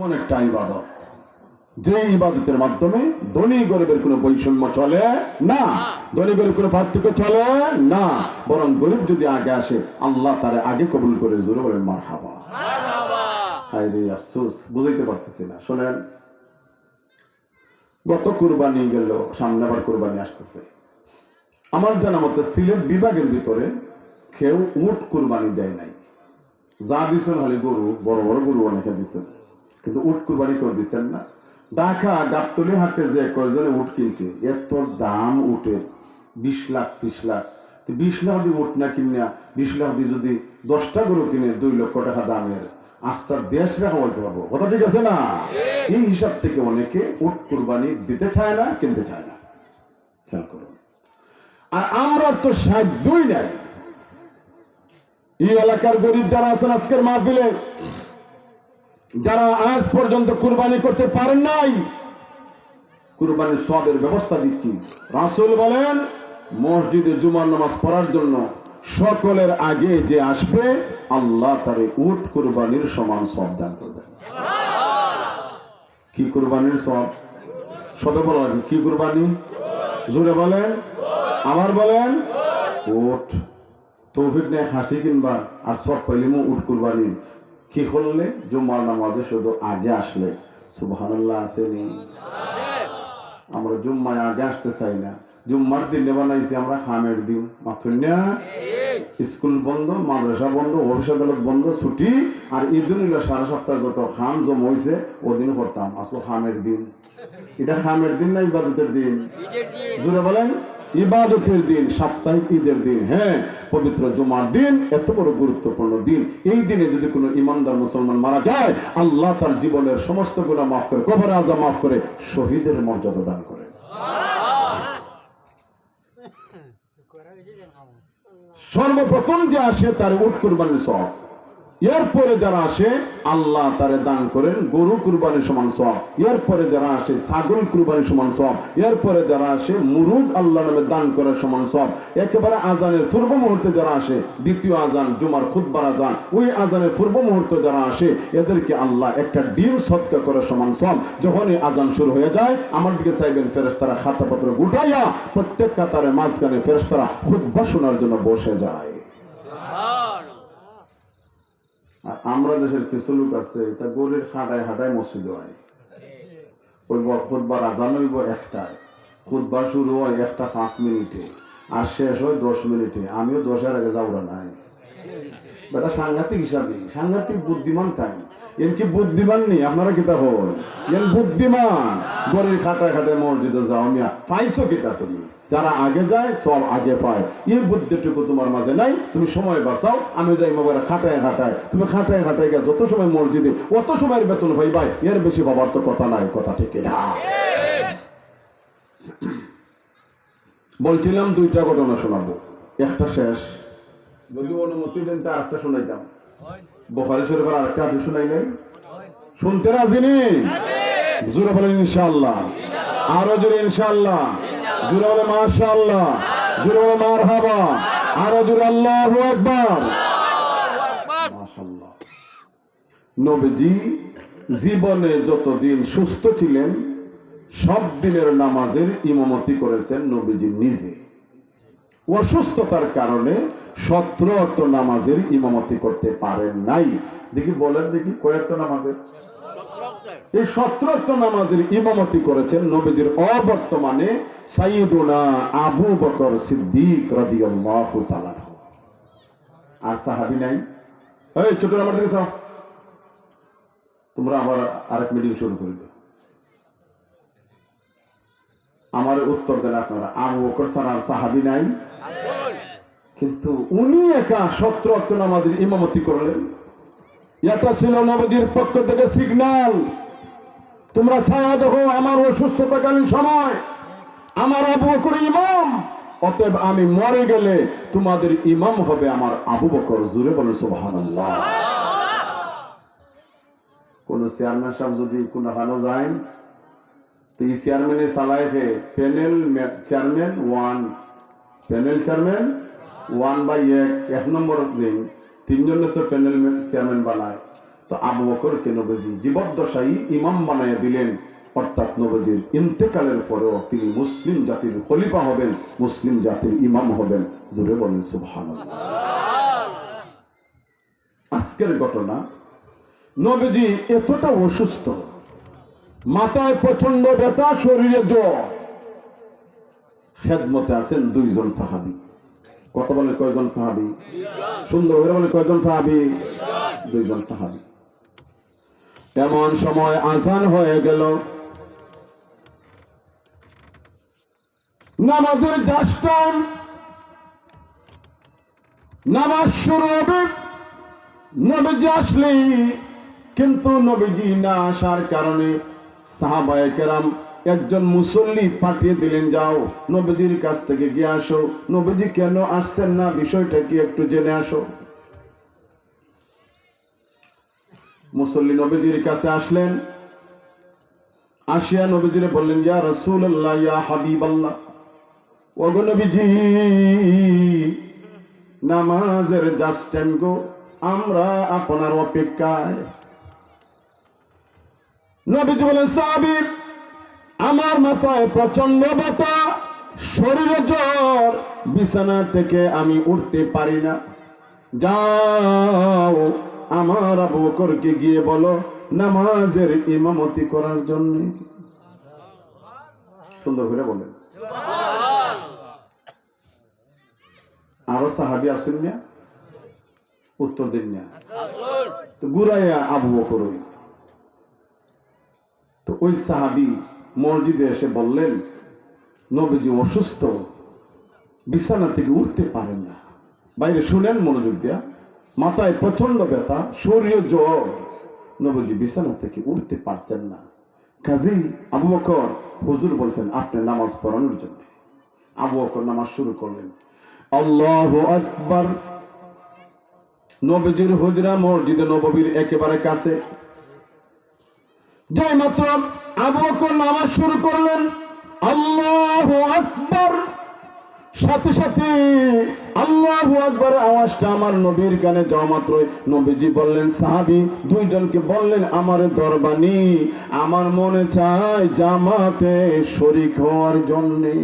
এমন একটা ইবাদত যে ইবাদতের মাধ্যমে ধনী গরিবের কোনো বৈষম্য চলে না ধনী গরিব কোনো পার্থক্য চলে না বরং গরিব যদি আগে আসে আল্লাহ তার আগে কবুল করে জোরে বলেন মার হাবা আফসোস বুঝাইতে পারতেছি না। শোনেন গত কুরবানি গেল সামনে আবার কুরবানি আসতেছে। আমার জানা মতে সিলেট বিভাগের ভিতরে কেউ উট কুরবানি দেয় নাই। যা দিছেন হলে গরু বড় বড় গরু অনেকে দিছেন। কিন্তু উট কুরবানি করে দিচ্ছেন না। ঢাকা গাবতলি হাটে যে কয়জনে উট কিনছে এত দাম উঠে বিশ লাখ ত্রিশ লাখ। তো বিশ লাখ দিয়ে উট না কিনা বিশ লাখ দিয়ে যদি দশটা গরু কিনে দুই লক্ষ টাকা দামের আস্থার দেশ রাখা বলতে পারব। কথা ঠিক আছে না? এই হিসাব থেকে অনেকে উট কুরবানি দিতে চায় না কিনতে চায় না। খেয়াল করুন। আর আমরা তো সাধ্যই নাই। এই এলাকার গরিব যারা আছেন আজকের মাহফিলে যারা আজ পর্যন্ত কুরবানি করতে পারেন নাই, কুরবানির সবের ব্যবস্থা দিচ্ছি। রাসুল বলেন, মসজিদে জুমার নামাজ পড়ার জন্য সকলের আগে যে আসবে, আল্লাহ তারে উট কুরবানির সমান সব দান করবেন কি কুরবানির সব সবে বলা লাগবে, কি কুরবানি? জোরে বলেন। আমার বলেন উঠ তৌফিক নেই হাসি কিনবা, আর সব পাইলিমও উঠ কুরবানি। কি করলে? জুম্মার নামাজে শুধু আগে আসলে। সুবহানাল্লাহ আসেনি আমরা জুম্মায় আগে আসতে চাই না। জুম্মার দিনে বানাইছি আমরা খামের দিন। মাথুন না? স্কুল বন্ধ, মাদ্রাসা বন্ধ, অফিস আদালত বন্ধ, ছুটি। আর ঈদ সারা সপ্তাহ যত খাম জম হয়েছে ওদিন করতাম। আসলে খামের দিন। এটা খামের দিন না ইবাদতের দিন? জুড়ে বলেন। ইবাদতের দিন, সাপ্তাহিক ঈদের দিন হ্যাঁ পবিত্র জুমার দিন, এত বড় গুরুত্বপূর্ণ দিন। এই দিনে যদি কোনো ইমানদার মুসলমান মারা যায়, আল্লাহ তার জীবনের সমস্ত গুণা মাফ করে কবর আজা মাফ করে, শহীদের মর্যাদা দান করে। সর্বপ্রথম যে আসে তার উট কুরবানির সব এরপরে যারা আসে, আল্লাহ তারে দান করেন, গরু কুরবানির সমান সব এরপরে যারা আসে, ছাগল কুরবানির সমান সব এরপরে যারা আসে, মুরুদ আল্লাহ নামে দান করার সমান সব একেবারে আজানের পূর্ব মুহূর্তে যারা আসে, দ্বিতীয় আজান, জুমার খুদ্বার আজান, ওই আজানের পূর্ব মুহূর্তে যারা আসে, এদেরকে আল্লাহ একটা ডিম সৎকা করার সমান সব যখনই আজান শুরু হয়ে যায়, আমার দিকে চাইবেন ফেরেস্তারা খাতাপত্র গুটাইয়া, প্রত্যেক কাতারে মাঝখানে ফেরেস্তারা খুদ্া শোনার জন্য বসে যায়। আর আমরা দেশের কিছু লোক আছে, তা গরির হাঁটায় হাঁটায় মসজিদ হয়। ওই খুদবার আজান হইব একটায়। খুদবা শুরু হয় একটা পাঁচ মিনিটে, আর শেষ হয় দশ মিনিটে। আমিও দশের আগে যাওয়া নাই। বেটা সাংঘাতিক হিসাবে, সাংঘাতিক বুদ্ধিমান তাই এর কি বুদ্ধিমান নেই, আপনারা কিতা হন বুদ্ধিমান গরির খাটায় খাটায় মসজিদে যাও মিয়া, পাইছো কিতা তুমি। যারা আগে যায়, সব আগে পায়। এই বুদ্ধিটুকু তোমার মাঝে নাই, তুমি সময় বাঁচাও, আমি যাই মোবাইল খাটায় খাটায়। তুমি খাটায় খাটায় গিয়ে যত সময় মসজিদে, অত সময়ের বেতন ভাই ভাই এর বেশি বাবার তো কথা নাই, কথা ঠিক না বলছিলাম দুইটা ঘটনা শোনাবো, একটা শেষ। যদি অনুমতি দেন তা একটা শোনাইতাম। বখারি শরীফের আরেকটা হাদিস শোনাই নাই? শুনতে রাজি নেই? জোরে বলেন, ইনশাআল্লাহ। আরও জোরে, ইনশাআল্লাহ। জোরে বলে, মাশাআল্লাহ। জোরে বলে, মারহাবা। আরও জোরে, আল্লাহু আকবার। মাশাআল্লাহ। নবীজি জীবনে যতদিন সুস্থ ছিলেন, সব দিনের নামাজের ইমামতি করেছেন নবীজি নিজে। অসুস্থতার কারণে সত্রত নামাজের ইমামতি করতে পারেন নাই। দেখি, বলেন দেখি কয়েকটা নামাজের? এই সত্রত নামাজের ইমামতি করেছেন নবীজির অবর্তমানে সাইদুনা আবু বকর সিদ্দিক রাদিয়াল্লাহু তাআলা আর সাহাবী নাই? এই, ছোট নাম্বার দিকে তোমরা আবার আরেক মিটিং শুরু করে আমার উত্তর দেন আপনারা। আবু বকর আর সাহাবী নাই। কিন্তু উনি একা সত্র অক্ট নামাজের ইমামতি করলেন। এটা ছিল নবজির পক্ষ থেকে সিগন্যাল তোমরা ছায়া দেখো আমার অসুস্থতাকালীন সময়। আমার আবু বকর ইমাম। অতএব আমি মরে গেলে তোমাদের ইমাম হবে আমার আবু বকর। জুড়ে বলে সুবহানাল্লাহ। কোন চেয়ারম্যান সাহেব যদি কোন হানো যায় এই চেয়ারম্যানে চালায় হে panel chairman one panel chairman one by এক এক নম্বর দিন তিনজনের তো প্যানেল চেয়ারম্যান বানায়। তো আবু বকরকে নবীজি জীবদ্দশাই ইমাম বানাইয়া দিলেন। অর্থাৎ নবীজির ইন্তেকালের পরেও তিনি মুসলিম জাতির খলিফা হবেন, মুসলিম জাতির ইমাম হবেন। জুড়ে বলেন, সুবহানাল্লাহ। আজকের ঘটনা, নবীজি এতটা অসুস্থ মাথায় প্রচণ্ড ব্যথা, শরীরে জ্বর। খেদমতে আছেন দুইজন সাহাবি। কত বলে কয়জন সাহাবি? সুন্দর করে বলে কয়জন সাহাবি? দুইজন সাহাবি। এমন সময় আজান হয়ে গেল। নামাজের ডাস্টান নামাজ শুরু হবে। নবীজি আসলেই, কিন্তু নবীজি না আসার কারণে সাহাবায়ে কেরাম একজন মুসল্লি পাঠিয়ে দিলেন, যাও, নবীজির কাছ থেকে গিয়ে আসো। নবীজি কেন আসছেন না? বিষয়টা কি একটু জেনে আসো। মুসল্লি নবীজির কাছে আসলেন। আসিয়া নবীজিরে বললেন, ইয়া রাসূলুল্লাহ, ইয়া হাবিবাল্লাহ, ওগো নবীজি, নামাজের জাস্ট গো, আমরা আপনার অপেক্ষায় নবীজি বলেন, সাহাবী, আমার মাথায় প্রচণ্ড ব্যথা, শরীরে জ্বর, বিছানা থেকে আমি উঠতে পারি না। যাও, আমার আবু বকরকে গিয়ে বলো নামাজের ইমামতি করার জন্য। সুন্দর করে বলেন। আরও সাহাবি আসুন না উত্তর দিন না গুরাইয়া আবু বকর। তো ওই সাহাবি মসজিদে এসে বললেন, নবীজি অসুস্থ, বিছানা থেকে উঠতে পারেন না। বাইরে শুনেন মনোযোগ দেয়া, মাথায় প্রচণ্ড ব্যথা, শরীরে জ্বর। নবীজি বিছানা থেকে উঠতে পারছেন না। কাজী আবু বকর হুজুর বলছেন, আপনি নামাজ পড়ানোর জন্য। আবু বকর নামাজ শুরু করলেন। আল্লাহ আকবার। নবীজির হুজরা মসজিদে নববীর একেবারে কাছে। যাই মাত্র আবু বকর নামাজ শুরু করলেন। আল্লাহু আকবার। সাথে সাথে আল্লাহু আকবার আওয়াজটা আমার নবীর কানে যাওয়া মাত্র নবীজি বললেন সাহাবি দুইজনকে বললেন আমার দরবানি আমার মনে চায় জামাতে শরিক হওয়ার জন্যে।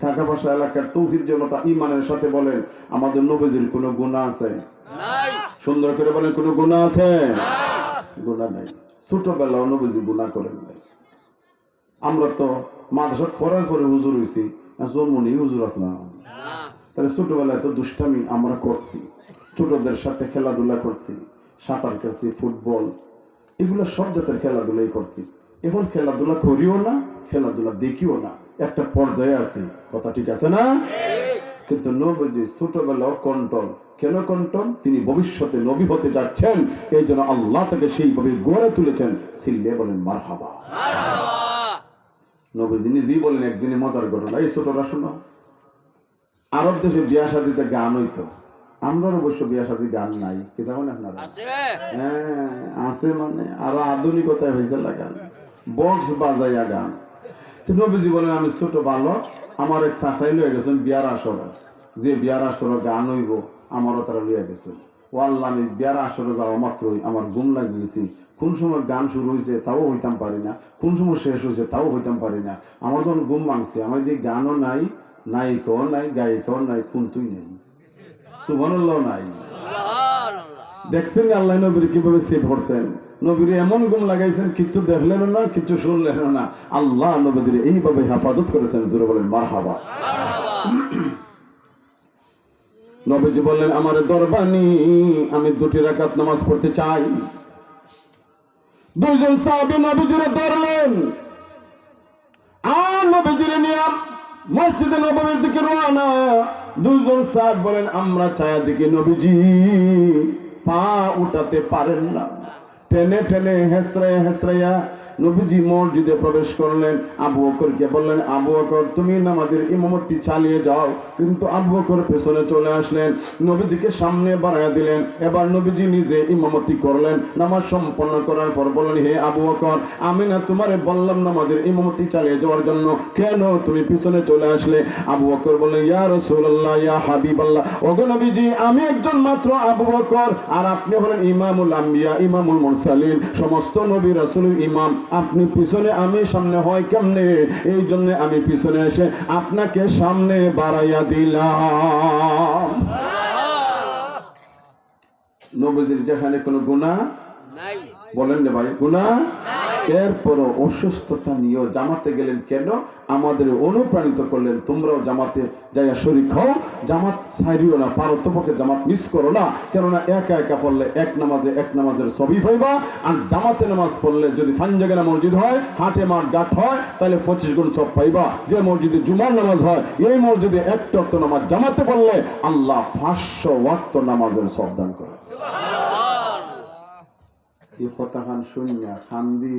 টাকা পয়সা এলাকার তৌহির জনতা ইমানের সাথে বলেন আমাদের নবীজির কোনো গুণা আছে? সুন্দর করে বলেন কোনো গুণা আছে? গুণা নাই। ছোটবেলাও নবীজি গুণা করেন নাই। আমরা তো মাদ্রাসাত ফরার পরে হুজুর হয়েছি জন্মনি হুজুর আসলাম। তাহলে ছোটবেলায় তো দুষ্টামি আমরা করছি। ছোটদের সাথে খেলাধুলা করছি, সাঁতার কাটছি, ফুটবল, এগুলো সব জাতের খেলাধুলাই করছি। এখন খেলাধুলা করিও না, খেলাধুলা দেখিও না। একটা পর্যায়ে আছে। কথা ঠিক আছে না? কিন্তু নবীজি ছোটবেলাও কন্ট্রোল কেন কন্ট্রোল তিনি ভবিষ্যতে নবী হতে যাচ্ছেন এই জন্য আল্লাহ তাকে সেইভাবে গড়ে তুলেছেন। সিল্লে বলেন মার হাবা নবীজি নিজেই বলেন একদিনে মজার ঘটনা। এই ছোটরা শোনো আরব দেশে বিয়া গান হইতো। আমরা অবশ্য বিয়া গান নাই। কি দেখুন আপনারা? হ্যাঁ আছে মানে আরও আধুনিকতায় হয়েছে লাগান বক্স বাজাইয়া গান। তো নবীজি বলেন আমি ছোট বালক আমার এক চাচাই লয়ে গেছেন বিয়ার আসরে। যে বিয়ার আসরে গান হইব, আমারও তারা লইয়া গেছেন। ও আল্লাহ, আমি বিয়ার আসরে যাওয়া মাত্রই আমার লাগে গেছি কোন সময় গান শুরু হয়েছে তাও হইতাম পারি না। কোন সময় শেষ হয়েছে তাও হইতাম পারি না। আমার যখন ঘুম মাংছে আমার যে গানও নাই, নায়িকাও নাই, গায়িকাও নাই, কুন্তুই নেই। সুবহানাল্লাহ নাই। দেখছেন আল্লাহ নবীর কীভাবে সেভ করছেন? নবীর এমন গুম লাগাইছেন, কিচ্ছু দেখলেন না, কিচ্ছু শুনলেন না। আল্লাহ নবীদের এইভাবে হেফাজত করেছেন, জোরে বলেন মার হাবা নবীজি বললেন, আমার দরবানি, আমি দুটি রাকাত নামাজ পড়তে চাই। দুইজন সাহাবী নবীজিরে ধরলেন। আর নবীজিরে নিয়ে মসজিদে নবমীর দিকে রওনা। দুইজন সাহাব বলেন আমরা ছায়া দিকে নবীজি। পা উঠাতে পারেন না টেনে টেনে হেসরে হেসরাইয়া নবীজি মসজিদে প্রবেশ করলেন, আবু বকরকে বললেন, আবু বকর, তুমি নামাজের ইমামতি চালিয়ে যাও। কিন্তু আবু বকর পেছনে চলে আসলেন, নবীজিকে সামনে বাড়াইয়া দিলেন। এবার নবীজি নিজে ইমামতি করলেন, নামাজ সম্পন্ন করার পর বললেন, হে আবু বকর, আমি না তোমারে বললাম নামাজের ইমামতি চালিয়ে যাওয়ার জন্য, কেন তুমি পিছনে চলে আসলে? আবু বকর বললেন, ইয়া রাসূলুল্লাহ, ইয়া হাবিবাল্লাহ। ওগো নবীজি, আমি একজন মাত্র আবু বকর, আর আপনি হলেন ইমামুল আম্বিয়া, ইমামুল মুরসালিন, সমস্ত নবী রাসূলের ইমাম। আপনি পিছনে আমি সামনে হয় কেমনে? এই জন্য আমি পিছনে এসে আপনাকে সামনে বাড়াইয়া দিলাম। নবজির যেখানে কোনো গুণা বলেন রে ভাই গুনা এরপরও অসুস্থতা নিয়েও জামাতে গেলেন কেন? আমাদের অনুপ্রাণিত করলেন, তোমরাও জামাতে যাইয়া শরিক হও। জামাত ছাড়িও না, পারো তোপকে জামাত মিস করো না। কেননা একা একা পড়লে এক নামাজে এক নামাজের সবই পাইবা আর জামাতে নামাজ পড়লে যদি ফানজাগানা মসজিদ হয়, হাটে মাঠ গাঠ হয়, তাহলে পঁচিশ গুণ সব পাইবা। যে মসজিদে জুমার নামাজ হয়, এই মসজিদে এক টক্ত নামাজ জামাতে পড়লে আল্লাহ পাঁচশো ওয়াক্ত নামাজের সব দান করে। কথা খান শুনিয়া খান্দি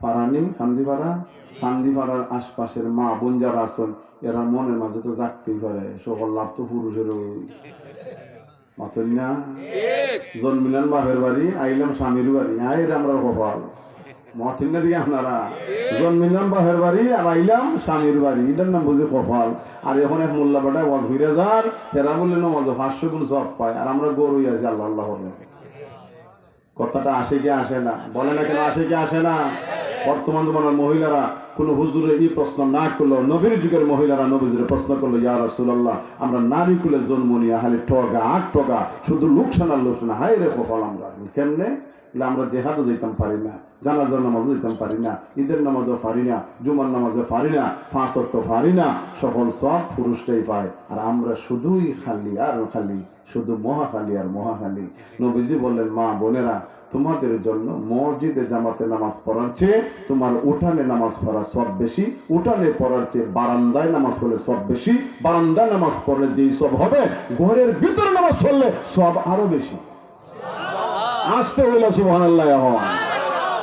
ফারানি, খান্দি ফারা? খান্দি ফারার আশপাশের মা, বোন যারা এরা মনের মাঝে তো জাগতেই পারে। সকল লাভ তো পুরুষের মাতন না? জন্মিলেন বাপের বাড়ি আইলাম স্বামীর বাড়ি। আইর আমরা কপাল। মতিন না দিকে আপনারা? জন্মিলাম বাপের বাড়ি আর আইলাম স্বামীর বাড়ি। এটার নাম বুঝি কপাল। আর এখন এক মোল্লা বেটায় ওয়াজ ঘুরে যান, হেরা বললেন মজা পাঁচশো গুণ সব পায়। আর আমরা গরুই আছি আল্লাহ আল্লাহ কথাটা আসে কি আসে না। বলে না কেন আসে কি আসে না? বর্তমান জমানার মহিলারা কোন হুজুরে এই প্রশ্ন না করল নবীর যুগের মহিলারা নবীজুরে প্রশ্ন করল, ইয়া রসুল্লাহ আমরা নারী কুলে জন্ম নিয়ে হালে টগা আট টগা শুধু লোকসান আর লোকসান হাই রে কপাল আমরা, কেমনে? আমরা জেহাদও যেতাম পারি না, জানাজার নামাজও যেতাম পারি না, ঈদের নামাজও পারি না, জুমার নামাজও পারি না অক্ট পারি না সকল সব পুরুষটাই পায়। আর আমরা শুধুই খালি আর খালি, শুধু মহাখালী আর মহাখালী নবীজি বললেন, মা বোনেরা, তোমাদের জন্য মসজিদে জামাতে নামাজ পড়ার চেয়ে তোমার উঠানে নামাজ পড়া সব বেশি, উঠানে পড়ার চেয়ে বারান্দায় নামাজ পড়লে সব বেশি, বারান্দায় নামাজ পড়লে যেই সব হবে, ঘরের ভিতরে নামাজ পড়লে সব আরও বেশি। আসতে হইলে আল্লাহ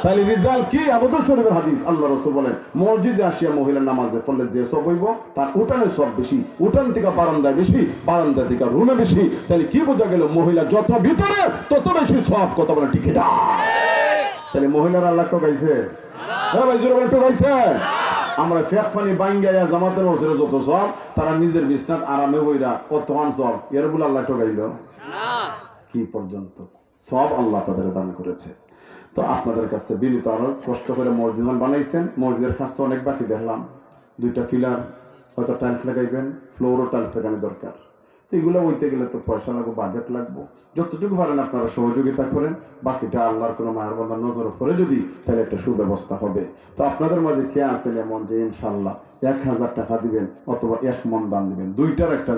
তাহলে রিজাল কি? আবুদর শরীফের হাদিস আল্লাহ রসুল বলেন মসজিদে আসিয়া মহিলা নামাজে পড়লে যে সব হইব তার উঠানে সব বেশি উঠান থেকে বারান্দায় বেশি বারান্দা থেকে রুমে বেশি। তাহলে কি বোঝা গেল মহিলা যত ভিতরে তত বেশি সব কথা বলে টিকে না তাহলে মহিলার আল্লাহ টোকাইছে হ্যাঁ ভাই জোরে টোকাইছে আমরা ফেক ফানি বাইঙ্গাইয়া জামাতের বছরে যত সব তারা নিজের বিছনাত আরামে বইরা কতক্ষণ সব এর বলে আল্লাহ টোকাইল কি পর্যন্ত? সব আল্লাহ তাদের দান করেছে। তো আপনাদের কাছে বিনীত আরও কষ্ট করে মসজিদ বানাইছেন। মসজিদের কাজটা অনেক বাকি দেখলাম। দুইটা ফিলার, হয়তো টাইলস লাগাইবেন ফ্লোরও টাইলস লাগানো দরকার। তো এগুলো হইতে গেলে তো পয়সা লাগবে বাজেট লাগবে। যতটুকু পারেন আপনারা সহযোগিতা করেন। বাকিটা আল্লাহর কোনো মায়ের বন্ধার নজর পড়ে যদি তাহলে একটা সুব্যবস্থা হবে। তো আপনাদের মাঝে কে আছেন এমন যে ইনশাল্লাহ এক হাজার টাকা দিবেন অথবা এক মন দান দিবেন। দুইটার একটা